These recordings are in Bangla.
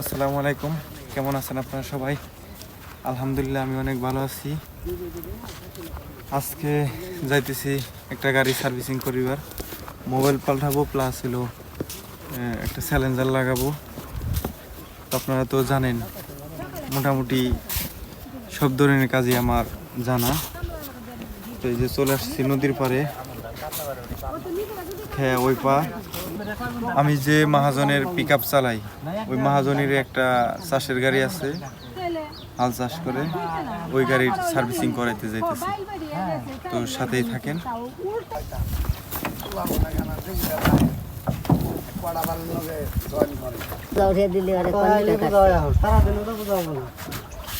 আসসালামু আলাইকুম। কেমন আছেন আপনারা সবাই? আলহামদুলিল্লাহ, আমি অনেক ভালো আছি। আজকে যাইতেছি একটা গাড়ি সার্ভিসিং করিবার। মোবাইল পাল্টাবো, প্লাস হলো একটা স্যালেঞ্জার লাগাবো। আপনারা তো জানেন, মোটামুটি সব ধরনের কাজই আমার জানা। তো এই যে চলে আসছি নদীর পাড়ে। হ্যাঁ ওই পা। আমি যে মাহাজনের পিক আপ চালাই ওই মাহাজনের একটা চাষের গাড়ি আছে হাল চাষ করে ওই গাড়ির সার্ভিসিং করাইতে যাইতেছি। তো সাথেই থাকেন। দিলে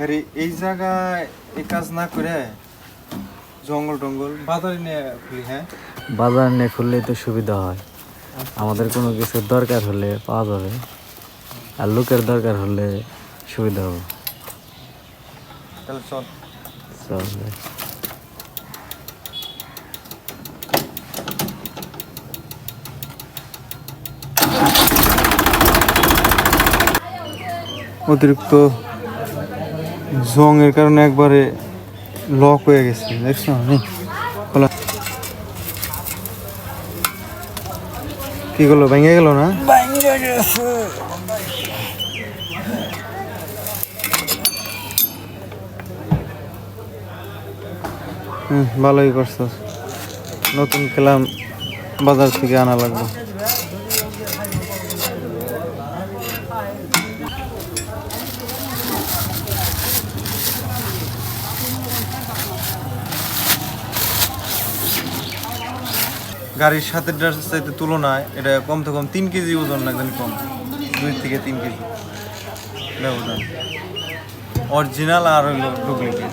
গাড়ি এই জায়গায় এই কাজ না করে জঙ্গল টঙ্গল বাজারে নিয়ে খুলি হ্যাঁ? বাজার নিয়ে খুললেই তো সুবিধা হয়। আমাদের কোনো কিছুর দরকার হলে পাওয়া যাবে। আর লোকের দরকার হলে সুবিধা হবে। তাহলে চল। চল অতিরিক্ত জংয়ের কারণে একবারে লক হয়ে গেছে দেখছ? আমি খোলা। কি করল? ভেঙে গেল না? হুম ভালোই করছ। নতুন খেলাম বাজার থেকে আনা লাগবে। গাড়ির সাথে ড্রেসের চাইতে তুলনায় এটা কম থেকে কম তিন কেজি ওজন জানি কম। দুই থেকে তিন কেজি। ব্যবধান অরিজিনাল আর হইল ডুপ্লিকেট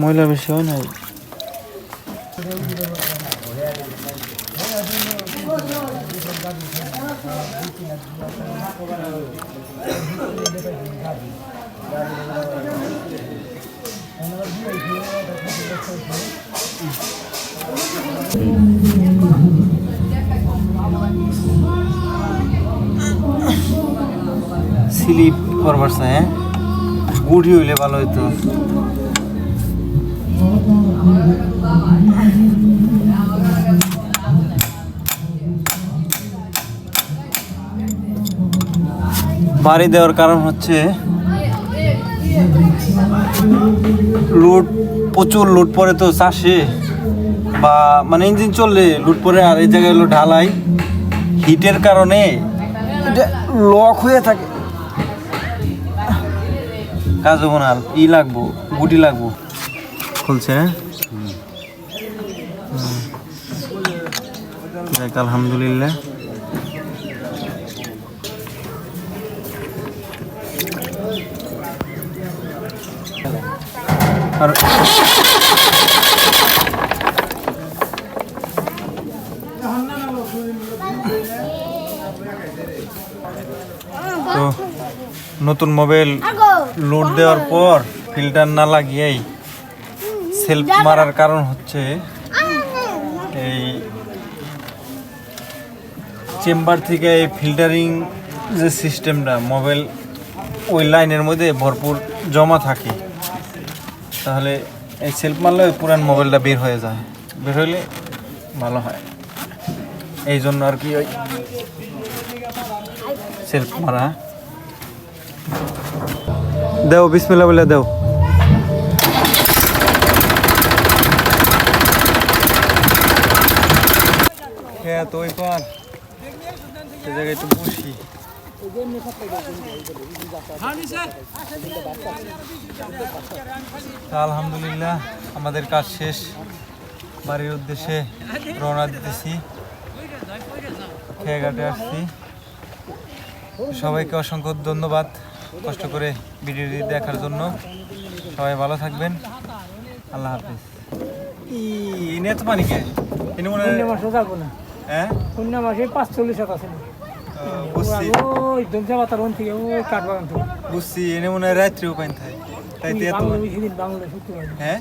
ময়লা বেশি হয় নাই? স্লিপ করবার চাই হ্যাঁ? গুড়ি হইলে ভালো হইতো। বাড়ি দেওয়ার কারণ হচ্ছে লুট, প্রচুর লুট পরে তো চাষে। বা মানে ইঞ্জিন চললে লুট পরে আর এই জায়গায় হলো ঢালাই। হিটের কারণে এটা লক হয়ে থাকে। কাজ হব না ই লাগবো, গুটি লাগবো। খুলছে হ্যাঁ? হুম। যাক, আলহামদুলিল্লাহ। আর তো নতুন মোবাইল লোড দেওয়ার পর ফিল্টার না লাগিয়েই সেলফ মারার কারণ হচ্ছে এই চেম্বার থেকে এই ফিল্টারিং যে সিস্টেমটা, মোবাইল ওই লাইনের মধ্যে ভরপুর জমা থাকে, তাহলে এই সেলফ মারলে ওই পুরান মোবাইলটা বের হয়ে যায়। বের হলে ভালো হয়। এই জন্য আর কি ওই সেলফ মারা। দেও বিসমিল্লা বলে দেও। হ্যাঁ তো ওই পার সে জায়গায় একটু বসি। আলহামদুলিল্লাহ আমাদের কাজ শেষ। বাড়ির উদ্দেশ্যে রওনা দিতেছি। খেয়ে ঘাটে আসছি। সবাইকে অসংখ্য ধন্যবাদ কষ্ট করে ভিডিওটি দেখার জন্য। সবাই ভালো থাকবেন। আল্লাহ হাফিজ। ই এনে তো পানি কে মনে হয় হ্যাঁ? শূন্য মাসে পাঁচ চল্লিশ আছে। বুঝছি। ওই ধমসা পাতার ওন থেকে ওই কাঠবাগান থেকে। বুঝছি এনে মনে হয় রাত্রিও পানি থাকে। তাই তো বাংলা শুক্রবার। হ্যাঁ?